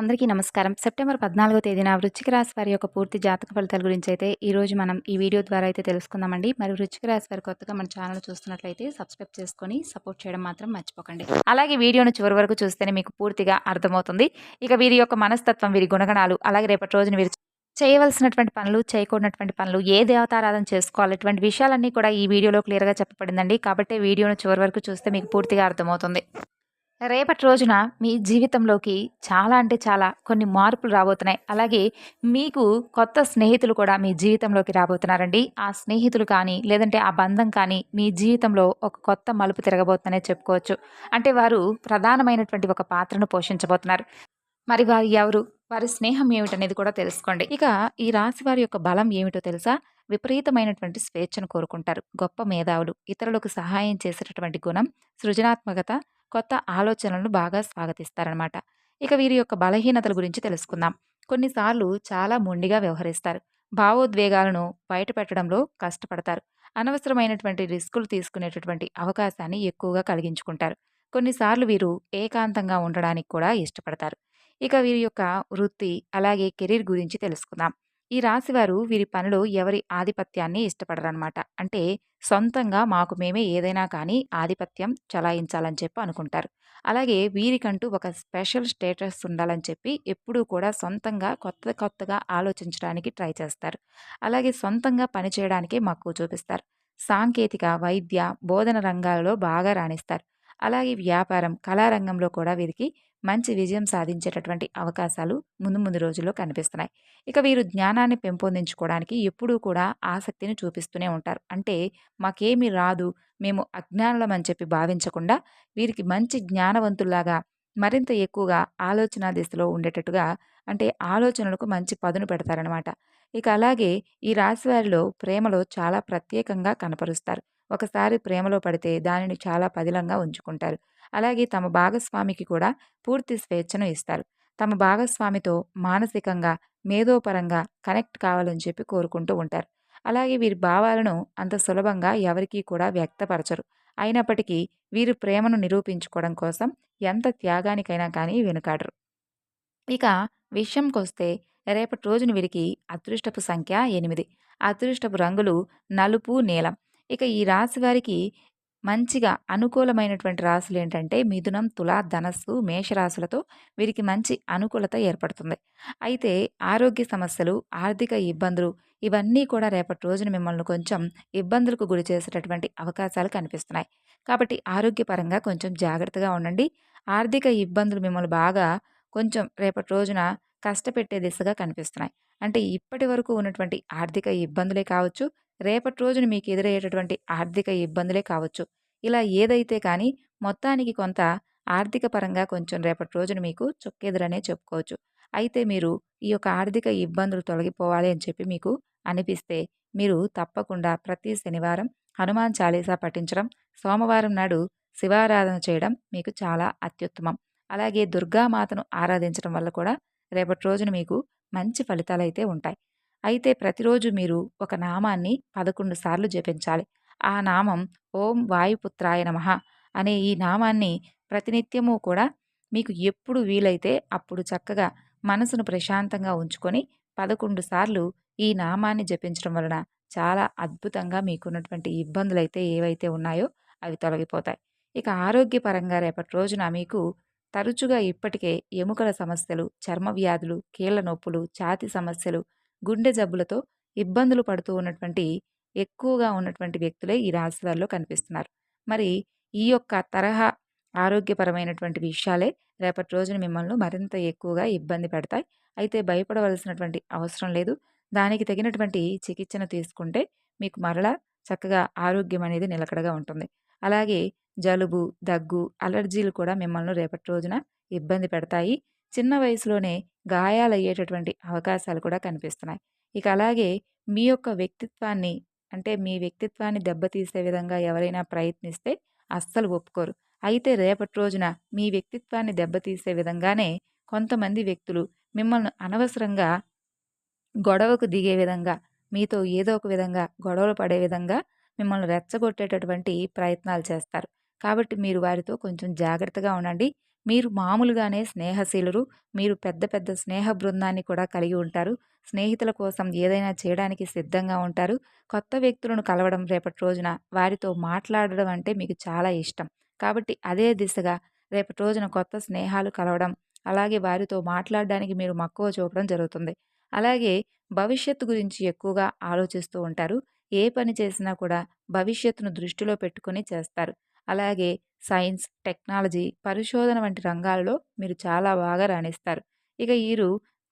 అందరికీ నమస్కారం. సెప్టెంబర్ పద్నాలుగో తేదీన వృచ్చిక రాశి వారి యొక్క పూర్తి జాతక ఫలితాల గురించి అయితే ఈరోజు మనం ఈ వీడియో ద్వారా అయితే తెలుసుకుందామండి. మరి వృచ్చిక రాశి వారి కొత్తగా మన ఛానల్ చూస్తున్నట్లయితే సబ్స్క్రైబ్ చేసుకొని సపోర్ట్ చేయడం మాత్రం మర్చిపోకండి. అలాగే వీడియోను చివరి వరకు చూస్తేనే మీకు పూర్తిగా అర్థమవుతుంది. ఇక వీరి యొక్క మనస్తత్వం వీరి గుణగణాలు అలాగే రేపటి రోజున వీరు చేయవలసినటువంటి పనులు చేయకూడనటువంటి పనులు ఏ దేవతారాధన చేసుకోవాలి ఇటువంటి విషయాలన్నీ కూడా ఈ వీడియోలో క్లియర్గా చెప్పబడిందండి. కాబట్టి వీడియోను చివరి వరకు చూస్తే మీకు పూర్తిగా అర్థమవుతుంది. రేపటి రోజున మీ జీవితంలోకి చాలా అంటే చాలా కొన్ని మార్పులు రాబోతున్నాయి. అలాగే మీకు కొత్త స్నేహితులు కూడా మీ జీవితంలోకి రాబోతున్నారండి. ఆ స్నేహితులు కానీ లేదంటే ఆ బంధం కానీ మీ జీవితంలో ఒక కొత్త మలుపు తిరగబోతుందనే చెప్పుకోవచ్చు. అంటే వారు ప్రధానమైనటువంటి ఒక పాత్రను పోషించబోతున్నారు. మరి వారు ఎవరు? వారి స్నేహం ఏమిటనేది కూడా తెలుసుకోండి. ఇక ఈ రాశి వారి యొక్క బలం ఏమిటో తెలుసా? విపరీతమైనటువంటి స్వేచ్ఛను కోరుకుంటారు. గొప్ప మేధావులు ఇతరులకు సహాయం చేసేటటువంటి గుణం సృజనాత్మకత కొత్త ఆలోచనలను బాగా స్వాగతిస్తారనమాట. ఇక వీరి యొక్క బలహీనతల గురించి తెలుసుకుందాం. కొన్నిసార్లు చాలా మొండిగా వ్యవహరిస్తారు. భావోద్వేగాలను బయటపెట్టడంలో కష్టపడతారు. అనవసరమైనటువంటి రిస్కులు తీసుకునేటటువంటి అవకాశాన్ని ఎక్కువగా కలిగించుకుంటారు. కొన్నిసార్లు వీరు ఏకాంతంగా ఉండడానికి కూడా ఇష్టపడతారు. ఇక వీరి యొక్క వృత్తి అలాగే కెరీర్ గురించి తెలుసుకుందాం. ఈ రాశివారు వీరి పనులు ఎవరి ఆధిపత్యాన్ని ఇష్టపడరనమాట. అంటే సొంతంగా మాకు మేమే ఏదైనా కానీ ఆధిపత్యం చలాయించాలని చెప్పి అనుకుంటారు. అలాగే వీరికంటూ ఒక స్పెషల్ స్టేటస్ ఉండాలని చెప్పి ఎప్పుడూ కూడా సొంతంగా కొత్త కొత్తగా ఆలోచించడానికి ట్రై చేస్తారు. అలాగే సొంతంగా పనిచేయడానికే మక్కువ చూపిస్తారు. సాంకేతిక వైద్య బోధన రంగాలలో బాగా రాణిస్తారు. అలాగే వ్యాపారం కళారంగంలో కూడా వీరికి మంచి విజయం సాధించేటటువంటి అవకాశాలు ముందు ముందు రోజుల్లో కనిపిస్తున్నాయి. ఇక వీరు జ్ఞానాన్ని పెంపొందించుకోవడానికి ఎప్పుడూ కూడా ఆసక్తిని చూపిస్తూనే ఉంటారు. అంటే మాకేమి రాదు మేము అజ్ఞానులం అని చెప్పి భావించకుండా వీరికి మంచి జ్ఞానవంతుల్లాగా మరింత ఎక్కువగా ఆలోచన దిశలో ఉండేటట్టుగా అంటే ఆలోచనలకు మంచి పదును పెడతారనమాట ఇక అలాగే ఈ రాశి వారిలో ప్రేమలో చాలా ప్రత్యేకంగా కనపరుస్తారు. ఒకసారి ప్రేమలో పడితే దానిని చాలా పదిలంగా ఉంచుకుంటారు. అలాగే తమ భాగస్వామికి కూడా పూర్తి స్వేచ్ఛను ఇస్తారు. తమ భాగస్వామితో మానసికంగా మేధోపరంగా కనెక్ట్ కావాలని చెప్పి కోరుకుంటూ ఉంటారు. అలాగే వీరి భావాలను అంత సులభంగా ఎవరికీ కూడా వ్యక్తపరచరు. అయినప్పటికీ వీరు ప్రేమను నిరూపించుకోవడం కోసం ఎంత త్యాగానికైనా కానీ వెనుకాడరు. ఇక విషయంకొస్తే రేపటి రోజున వీరికి అదృష్టపు సంఖ్య ఎనిమిది. అదృష్టపు రంగులు నలుపు నీలం. ఇక ఈ రాశి వారికి మంచిగా అనుకూలమైనటువంటి రాశులు ఏంటంటే మిథునం తుల ధనస్సు మేషరాశులతో వీరికి మంచి అనుకూలత ఏర్పడుతుంది. అయితే ఆరోగ్య సమస్యలు ఆర్థిక ఇబ్బందులు ఇవన్నీ కూడా రేపటి రోజున మిమ్మల్ని కొంచెం ఇబ్బందులకు గురి చేసేటటువంటి అవకాశాలు కనిపిస్తున్నాయి. కాబట్టి ఆరోగ్యపరంగా కొంచెం జాగ్రత్తగా ఉండండి. ఆర్థిక ఇబ్బందులు మిమ్మల్ని బాగా కొంచెం రేపటి రోజున కష్టపెట్టే దిశగా కనిపిస్తున్నాయి. అంటే ఇప్పటి వరకు ఉన్నటువంటి ఆర్థిక ఇబ్బందులే కావచ్చు రేపటి రోజున మీకు ఎదురయ్యేటటువంటి ఆర్థిక ఇబ్బందులే కావచ్చు. ఇలా ఏదైతే కానీ మొత్తానికి కొంత ఆర్థిక పరంగా కొంచెం రేపటి రోజున మీకు చొక్కెదురనే చెప్పుకోవచ్చు. అయితే మీరు ఈ యొక్క ఆర్థిక ఇబ్బందులు తొలగిపోవాలి అని చెప్పి మీకు అనిపిస్తే మీరు తప్పకుండా ప్రతి శనివారం హనుమాన్ చాలీసా పఠించడం సోమవారం నాడు శివారాధన చేయడం మీకు చాలా అత్యుత్తమం. అలాగే దుర్గామాతను ఆరాధించడం వల్ల కూడా రేపటి రోజున మీకు మంచి ఫలితాలు అయితే ఉంటాయి. అయితే ప్రతిరోజు మీరు ఒక నామాన్ని పదకొండు సార్లు జపించాలి. ఆ నామం ఓం వాయుపుత్రాయ నమ అనే ఈ నామాన్ని ప్రతినిత్యము కూడా మీకు ఎప్పుడు వీలైతే అప్పుడు చక్కగా మనసును ప్రశాంతంగా ఉంచుకొని పదకొండు సార్లు ఈ నామాన్ని జపించడం వలన చాలా అద్భుతంగా మీకున్నటువంటి ఇబ్బందులు అయితే ఏవైతే ఉన్నాయో అవి తొలగిపోతాయి. ఇక ఆరోగ్యపరంగా రేపటి రోజున మీకు తరచుగా ఇప్పటికే ఎముకల సమస్యలు చర్మ వ్యాధులు కీళ్ళ నొప్పులు ఛాతి సమస్యలు గుండె జబ్బులతో ఇబ్బందులు పడుతూ ఉన్నటువంటి ఎక్కువగా ఉన్నటువంటి వ్యక్తులే ఈ రాశి వారిలో కనిపిస్తున్నారు. మరి ఈ యొక్క తరహా ఆరోగ్యపరమైనటువంటి విషయాలే రేపటి రోజున మిమ్మల్ని మరింత ఎక్కువగా ఇబ్బంది పెడతాయి. అయితే భయపడవలసినటువంటి అవసరం లేదు. దానికి తగినటువంటి చికిత్సను తీసుకుంటే మీకు మరలా చక్కగా ఆరోగ్యం అనేది నిలకడగా ఉంటుంది. అలాగే జలుబు దగ్గు అలర్జీలు కూడా మిమ్మల్ని రేపటి రోజున ఇబ్బంది పెడతాయి. చిన్న వయసులోనే గాయాలయ్యేటటువంటి అవకాశాలు కూడా కనిపిస్తున్నాయి. ఇక అలాగే మీ యొక్క వ్యక్తిత్వాన్ని అంటే మీ వ్యక్తిత్వాన్ని దెబ్బతీసే విధంగా ఎవరైనా ప్రయత్నిస్తే అస్సలు ఒప్పుకోరు. అయితే రేపటి రోజున మీ వ్యక్తిత్వాన్ని దెబ్బతీసే విధంగానే కొంతమంది వ్యక్తులు మిమ్మల్ని అనవసరంగా గొడవకు దిగే విధంగా మీతో ఏదో ఒక విధంగా గొడవలు పడే విధంగా మిమ్మల్ని రెచ్చగొట్టేటటువంటి ప్రయత్నాలు చేస్తారు. కాబట్టి మీరు వారితో కొంచెం జాగ్రత్తగా ఉండండి. మీరు మామూలుగానే స్నేహశీలురు మీరు పెద్ద పెద్ద స్నేహ బృందాన్ని కూడా కలిగి ఉంటారు. స్నేహితుల కోసం ఏదైనా చేయడానికి సిద్ధంగా ఉంటారు. కొత్త వ్యక్తులను కలవడం రేపటి రోజున వారితో మాట్లాడడం అంటే మీకు చాలా ఇష్టం. కాబట్టి అదే దిశగా రేపటి రోజున కొత్త స్నేహాలు కలవడం అలాగే వారితో మాట్లాడడానికి మీరు మక్కువ చూపడం జరుగుతుంది. అలాగే భవిష్యత్తు గురించి ఎక్కువగా ఆలోచిస్తూ ఉంటారు. ఏ పని చేసినా కూడా భవిష్యత్తును దృష్టిలో పెట్టుకొని చేస్తారు. అలాగే సైన్స్ టెక్నాలజీ పరిశోధన వంటి రంగాలలో మీరు చాలా బాగా రాణిస్తారు. ఇక వీరు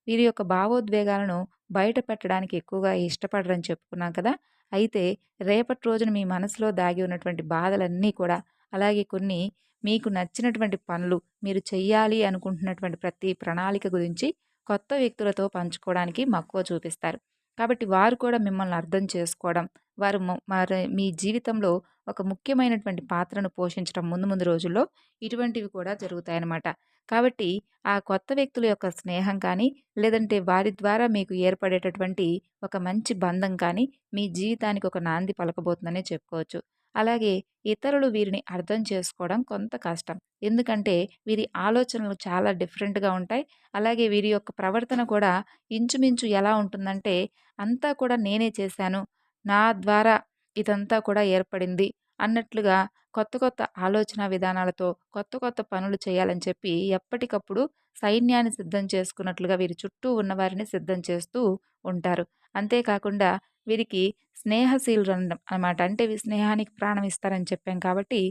వీరి యొక్క భావోద్వేగాలను బయట పెట్టడానికి ఎక్కువగా ఇష్టపడరని చెప్పుకున్నాం కదా! అయితే రేపటి రోజున మీ మనసులో దాగి ఉన్నటువంటి బాధలన్నీ కూడా అలాగే కొన్ని మీకు నచ్చినటువంటి పనులు మీరు చెయ్యాలి అనుకుంటున్నటువంటి ప్రతి ప్రణాళిక గురించి కొత్త వ్యక్తులతో పంచుకోవడానికి మక్కువ చూపిస్తారు. కాబట్టి వారు కూడా మిమ్మల్ని అర్థం చేసుకోవడం వారు మరి మీ జీవితంలో ఒక ముఖ్యమైనటువంటి పాత్రను పోషించడం ముందు ముందు రోజుల్లో ఇటువంటివి కూడా జరుగుతాయన్నమాట. కాబట్టి ఆ కొత్త వ్యక్తుల యొక్క స్నేహం కానీ లేదంటే వారి ద్వారా మీకు ఏర్పడేటటువంటి ఒక మంచి బంధం కానీ మీ జీవితానికి ఒక నాంది పలకబోతుందనే చెప్పుకోవచ్చు. అలాగే ఇతరులు వీరిని అర్థం చేసుకోవడం కొంత కష్టం. ఎందుకంటే వీరి ఆలోచనలు చాలా డిఫరెంట్గా ఉంటాయి. అలాగే వీరి యొక్క ప్రవర్తన కూడా ఇంచుమించు ఎలా ఉంటుందంటే అంతా కూడా నేనే చేశాను. నా ద్వారా ఇదంతా కూడా ఏర్పడింది అన్నట్లుగా కొత్త కొత్త ఆలోచన విధానాలతో కొత్త కొత్త పనులు చేయాలని చెప్పి ఎప్పటికప్పుడు సైన్యాన్ని సిద్ధం చేసుకున్నట్లుగా వీరి చుట్టూ ఉన్నవారిని సిద్ధం చేస్తూ ఉంటారు. అంతేకాకుండా వీరికి స్నేహశీలు అనమాట. అంటే స్నేహానికి ప్రాణం ఇస్తారని చెప్పాం కాబట్టి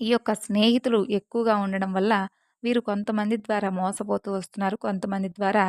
ఈ యొక్క స్నేహితులు ఎక్కువగా ఉండడం వల్ల వీరు కొంతమంది ద్వారా మోసపోతూ వస్తున్నారు. కొంతమంది ద్వారా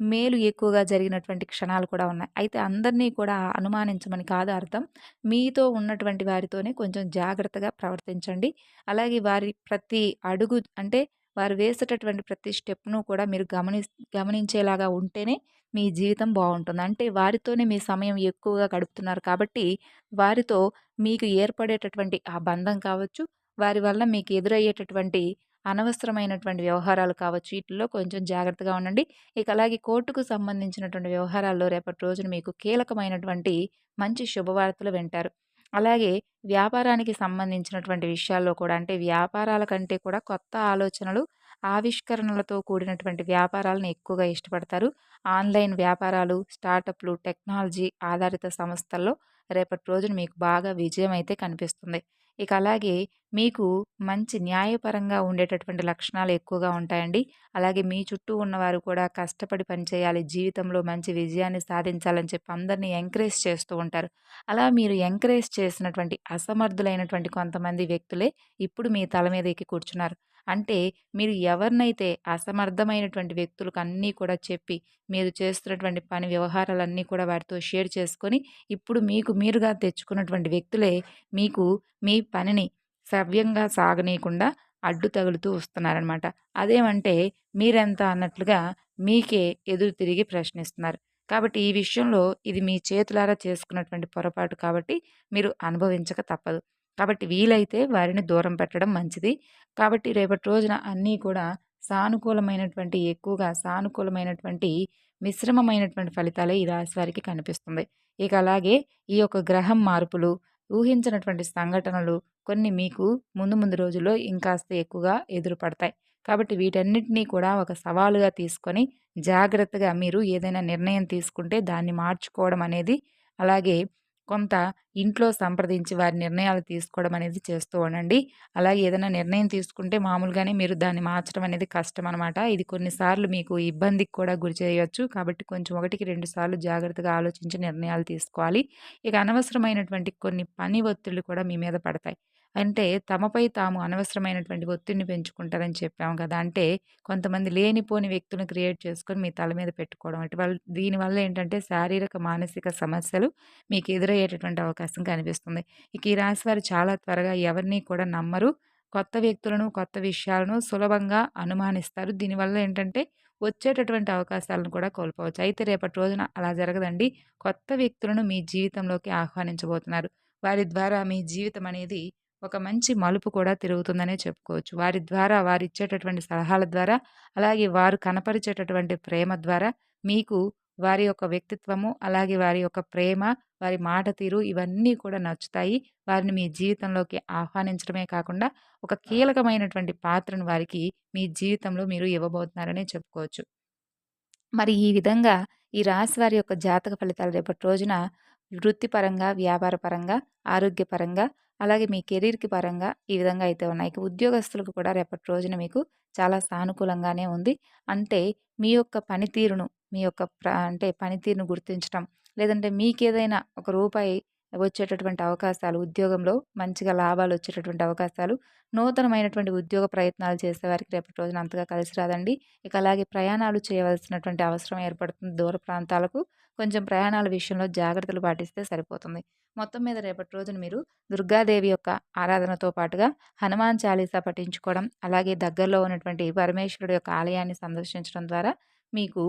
మేలు ఎక్కువగా జరిగినటువంటి క్షణాలు కూడా ఉన్నాయి. అయితే అందరినీ కూడా అనుమానించమని కాదు అర్థం. మీతో ఉన్నటువంటి వారితోనే కొంచెం జాగ్రత్తగా ప్రవర్తించండి. అలాగే వారి ప్రతి అడుగు అంటే వారు వేసేటటువంటి ప్రతి స్టెప్ను కూడా మీరు గమని గమనించేలాగా ఉంటేనే మీ జీవితం బాగుంటుంది. అంటే వారితోనే మీ సమయం ఎక్కువగా గడుపుతున్నారు కాబట్టి వారితో మీకు ఏర్పడేటటువంటి ఆ బంధం కావచ్చు వారి వల్ల మీకు ఎదురయ్యేటటువంటి అనవసరమైనటువంటి వ్యవహారాలు కావచ్చు వీటిల్లో కొంచెం జాగ్రత్తగా ఉండండి. ఇక అలాగే కోర్టుకు సంబంధించినటువంటి వ్యవహారాల్లో రేపటి రోజున మీకు కీలకమైనటువంటి మంచి శుభవార్తలు వింటారు. అలాగే వ్యాపారానికి సంబంధించినటువంటి విషయాల్లో కూడా అంటే వ్యాపారాల కంటే కూడా కొత్త ఆలోచనలు ఆవిష్కరణలతో కూడినటువంటి వ్యాపారాలను ఎక్కువగా ఇష్టపడతారు. ఆన్లైన్ వ్యాపారాలు స్టార్టప్లు టెక్నాలజీ ఆధారిత సంస్థల్లో రేపటి రోజున మీకు బాగా విజయం అయితే కనిపిస్తుంది. ఇక అలాగే మీకు మంచి న్యాయపరంగా ఉండేటటువంటి లక్షణాలు ఎక్కువగా ఉంటాయండి. అలాగే మీ చుట్టూ ఉన్నవారు కూడా కష్టపడి పనిచేయాలి జీవితంలో మంచి విజయాన్ని సాధించాలని చెప్పి అందరినీ ఎంకరేజ్ చేస్తూ ఉంటారు. అలా మీరు ఎంకరేజ్ చేసినటువంటి అసమర్థులైనటువంటి కొంతమంది వ్యక్తులే ఇప్పుడు మీ తల మీద ఎక్కి కూర్చున్నారు. అంటే మీరు ఎవరినైతే అసమర్థమైనటువంటి వ్యక్తులకు అన్నీ కూడా చెప్పి మీరు చేస్తున్నటువంటి పని వ్యవహారాలన్నీ కూడా వారితో షేర్ చేసుకొని ఇప్పుడు మీకు మీరుగా తెచ్చుకున్నటువంటి వ్యక్తులే మీకు మీ పనిని సవ్యంగా సాగనీయకుండా అడ్డు తగులుతూ వస్తున్నారనమాట అదేమంటే మీరెంత అన్నట్లుగా మీకే ఎదురు తిరిగి ప్రశ్నిస్తున్నారు. కాబట్టి ఈ విషయంలో ఇది మీ చేతులారా చేసుకున్నటువంటి పొరపాటు కాబట్టి మీరు అనుభవించక తప్పదు. కాబట్టి వీలైతే వారిని దూరం పెట్టడం మంచిది. కాబట్టి రేపటి రోజున అన్నీ కూడా సానుకూలమైనటువంటి ఎక్కువగా సానుకూలమైనటువంటి మిశ్రమమైనటువంటి ఫలితాలే ఈ రాశి వారికి కనిపిస్తుంది. ఇక అలాగే ఈ యొక్క గ్రహం మార్పులు ఊహించినటువంటి సంఘటనలు కొన్ని మీకు ముందు ముందు రోజుల్లో ఇంకాస్త ఎక్కువగా ఎదురుపడతాయి. కాబట్టి వీటన్నిటినీ కూడా ఒక సవాలుగా తీసుకొని జాగ్రత్తగా మీరు ఏదైనా నిర్ణయం తీసుకుంటే దాన్ని మార్చుకోవడం అనేది అలాగే కొంత ఇంట్లో సంప్రదించి వారి నిర్ణయాలు తీసుకోవడం అనేది చేస్తూ ఉండండి. అలాగే ఏదైనా నిర్ణయం తీసుకుంటే మామూలుగానే మీరు దాన్ని మార్చడం అనేది కష్టం అనమాట ఇది కొన్నిసార్లు మీకు ఇబ్బందికి కూడా గురి చేయవచ్చు కాబట్టి కొంచెం ఒకటికి రెండు సార్లు జాగ్రత్తగా ఆలోచించి నిర్ణయాలు తీసుకోవాలి. ఇక అనవసరమైనటువంటి కొన్ని పని ఒత్తిళ్ళు కూడా మీ మీద పడతాయి. అంటే తమపై తాము అనవసరమైనటువంటి ఒత్తిడిని పెంచుకుంటారని చెప్పాము కదా! అంటే కొంతమంది లేనిపోని వ్యక్తులను క్రియేట్ చేసుకొని మీ తల మీద పెట్టుకోవడం అంటే వాళ్ళు దీనివల్ల ఏంటంటే శారీరక మానసిక సమస్యలు మీకు ఎదురయ్యేటటువంటి అవకాశం కనిపిస్తుంది. ఇక ఈ రాశి వారు చాలా త్వరగా ఎవరిని కూడా నమ్మరు. కొత్త వ్యక్తులను కొత్త విషయాలను సులభంగా అనుమానిస్తారు. దీనివల్ల ఏంటంటే వచ్చేటటువంటి అవకాశాలను కూడా కోల్పోవచ్చు. అయితే రేపటి రోజున అలా జరగదండి. కొత్త వ్యక్తులను మీ జీవితంలోకి ఆహ్వానించబోతున్నారు. వారి ద్వారా మీ జీవితం అనేది ఒక మంచి మలుపు కూడా తిరుగుతుందనే చెప్పుకోవచ్చు వారి ద్వారా వారు ఇచ్చేటటువంటి సలహాల ద్వారా అలాగే వారు కనపరిచేటటువంటి ప్రేమ ద్వారా మీకు వారి యొక్క వ్యక్తిత్వము, అలాగే వారి యొక్క ప్రేమ, వారి మాట తీరు ఇవన్నీ కూడా నచ్చుతాయి. వారిని మీ జీవితంలోకి ఆహ్వానించడమే కాకుండా ఒక కీలకమైనటువంటి పాత్రను వారికి మీ జీవితంలో మీరు ఇవ్వబోతున్నారనే చెప్పుకోవచ్చు. మరి ఈ విధంగా ఈ రాశి వారి యొక్క జాతక ఫలితాలు రేపటి రోజున వృత్తిపరంగా, వ్యాపారపరంగా ఆరోగ్యపరంగా, అలాగే మీ కెరీర్‌కి పరంగా ఈ విధంగా అయితే ఉన్నాయి. ఇక ఉద్యోగస్తులకు కూడా రేపటి రోజున మీకు చాలా సానుకూలంగానే ఉంది. అంటే మీ యొక్క పనితీరును, మీ యొక్క అంటే పనితీరును గుర్తించటం, లేదంటే మీకేదైనా ఒక రూపాయి వచ్చేటటువంటి అవకాశాలు, ఉద్యోగంలో మంచిగా లాభాలు వచ్చేటటువంటి అవకాశాలు, నూతనమైనటువంటి ఉద్యోగ ప్రయత్నాలు చేసేవారికి రేపటి రోజున అంతగా కలిసి రాదండి. ఇక అలాగే ప్రయాణాలు చేయవలసినటువంటి అవసరం ఏర్పడుతుంది దూర ప్రాంతాలకు. కొంచెం ప్రయాణాల విషయంలో జాగ్రత్తలు పాటిస్తే సరిపోతుంది. మొత్తం మీద రేపటి రోజున మీరు దుర్గాదేవి యొక్క ఆరాధనతో పాటుగా హనుమాన్ చాలీసా పఠించుకోవడం, అలాగే దగ్గరలో ఉన్నటువంటి పరమేశ్వరుడు యొక్క ఆలయాన్ని సందర్శించడం ద్వారా మీకు